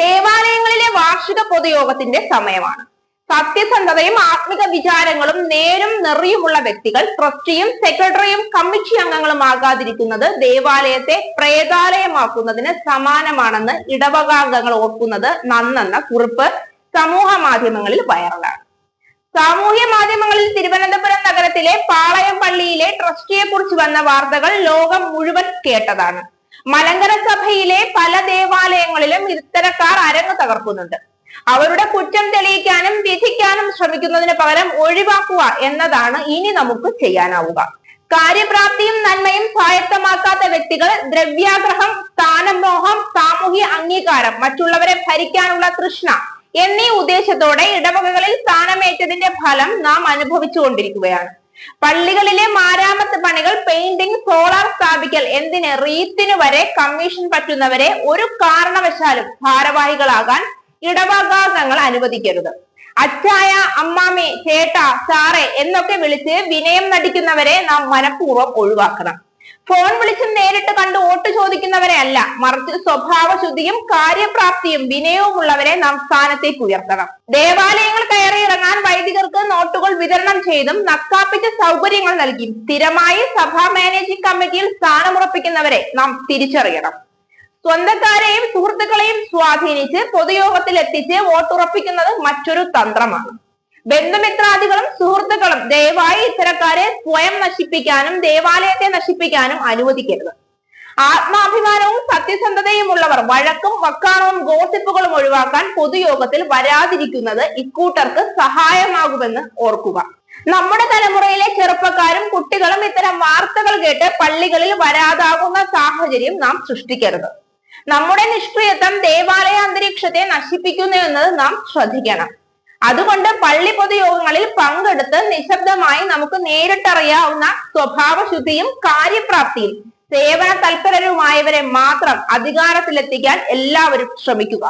ദേവാലയങ്ങളിലെ വാർഷിക പൊതുയോഗത്തിന്റെ സമയമാണ്. സത്യസന്ധതയും ആത്മിക വിചാരങ്ങളും നേരും നെറിയുമുള്ള വ്യക്തികൾ ട്രസ്റ്റിയും സെക്രട്ടറിയും കമ്മിറ്റി അംഗങ്ങളും ആകാതിരിക്കുന്നത് ദേവാലയത്തെ പ്രേതാലയമാക്കുന്നതിന് സമാനമാണെന്ന് ഇടവകാംഗങ്ങൾ ഓർക്കുന്നത് നന്നെന്ന കുറിപ്പ് സമൂഹ മാധ്യമങ്ങളിൽ വൈറലാണ് സാമൂഹ്യ മാധ്യമങ്ങളിൽ തിരുവനന്തപുരം നഗരത്തിലെ പാളയം പള്ളിയിലെ ട്രസ്റ്റിയെ കുറിച്ച് വന്ന വാർത്തകൾ ലോകം മുഴുവൻ കേട്ടതാണ്. മലങ്കര സഭയിലെ പല ദേവാലയങ്ങളിലും ഇത്തരക്കാർ അരങ്ങ് തകർക്കുന്നുണ്ട്. അവരുടെ കുറ്റം തെളിയിക്കാനും വിധിക്കാനും ശ്രമിക്കുന്നതിന് പകരം ഒഴിവാക്കുക എന്നതാണ് ഇനി നമുക്ക് ചെയ്യാനാവുക. കാര്യപ്രാപ്തിയും നന്മയും സ്വായത്തമാക്കാത്ത വ്യക്തികൾ ദ്രവ്യാഗ്രഹം സ്ഥാനമോഹം സാമൂഹ്യ അംഗീകാരം മറ്റുള്ളവരെ ഭരിക്കാനുള്ള തൃഷ്ണ എന്നീ ഉദ്ദേശത്തോടെ ഇടവകകളിൽ സ്ഥാനമേറ്റതിന്റെ ഫലം നാം അനുഭവിച്ചുകൊണ്ടിരിക്കുകയാണ്. പള്ളികളിലെ മാരാമത്ത് പണികൾ പെയിന്റിംഗ് സോളാർ സ്ഥാപിക്കൽ എന്തിന് റീത്തിന് വരെ കമ്മീഷൻ പറ്റുന്നവരെ ഒരു കാരണവശാലും ഭാരവാഹികളാകാൻ ഇടവകാസങ്ങൾ അനുവദിക്കരുത്. അച്ചായ അമ്മാമേ ചേട്ടാ സാറേ എന്നൊക്കെ വിളിച്ച് വിനയം നടിക്കുന്നവരെ നാം മനഃപൂർവം ഒഴിവാക്കണം. ഫോൺ വിളിച്ച് നേരിട്ട് കണ്ട് വോട്ട് ചോദിക്കുന്നവരെ അല്ല. മറിച്ച് സ്വഭാവശുദ്ധിയും കാര്യപ്രാപ്തിയും വിനയവുമുള്ളവരെ നാം സ്ഥാനത്തേക്ക് ഉയർത്തണം. ദേവാലയങ്ങൾ കയറി ഇറങ്ങാൻ വൈദികർക്ക് നോട്ടുകൾ വിതരണം ചെയ്തും നക്കാപ്പിച്ച സൗകര്യങ്ങൾ നൽകിയും സ്ഥിരമായി സഭാ മാനേജിംഗ് കമ്മിറ്റിയിൽ സ്ഥാനമുറപ്പിക്കുന്നവരെ നാം തിരിച്ചറിയണം. സ്വന്തക്കാരെയും സുഹൃത്തുക്കളെയും സ്വാധീനിച്ച് പൊതുയോഗത്തിൽ എത്തിച്ച് വോട്ടുറപ്പിക്കുന്നത് മറ്റൊരു തന്ത്രമാണ്. ബന്ധുമിത്രാദികളും സുഹൃത്തുക്കളും ദയവായി ഇത്തരക്കാരെ സ്വയം നശിപ്പിക്കാനും ദേവാലയത്തെ നശിപ്പിക്കാനും അനുവദിക്കരുത്. ആത്മാഭിമാനവും സത്യസന്ധതയും ഉള്ളവർ വഴക്കും വക്കാണവും ഗോസിപ്പുകളും ഒഴിവാക്കാൻ പൊതുയോഗത്തിൽ വരാതിരിക്കുന്നത് ഇക്കൂട്ടർക്ക് സഹായമാകുമെന്ന് ഓർക്കുക. നമ്മുടെ തലമുറയിലെ ചെറുപ്പക്കാരും കുട്ടികളും ഇത്തരം വാർത്തകൾ കേട്ട് പള്ളികളിൽ വരാതാകുന്ന സാഹചര്യം നാം സൃഷ്ടിക്കരുത്. നമ്മുടെ നിഷ്ക്രിയത്വം ദേവാലയ അന്തരീക്ഷത്തെ നശിപ്പിക്കുന്നു എന്നത് നാം ശ്രദ്ധിക്കണം. അതുകൊണ്ട് പള്ളി പൊതുയോഗങ്ങളിൽ പങ്കെടുത്ത് നിശബ്ദമായി നമുക്ക് നേരിട്ടറിയാവുന്ന സ്വഭാവശുദ്ധിയും കാര്യപ്രാപ്തിയും സേവന തൽപരരുമായവരെ മാത്രം അധികാരത്തിലെത്തിക്കാൻ എല്ലാവരും ശ്രമിക്കുക.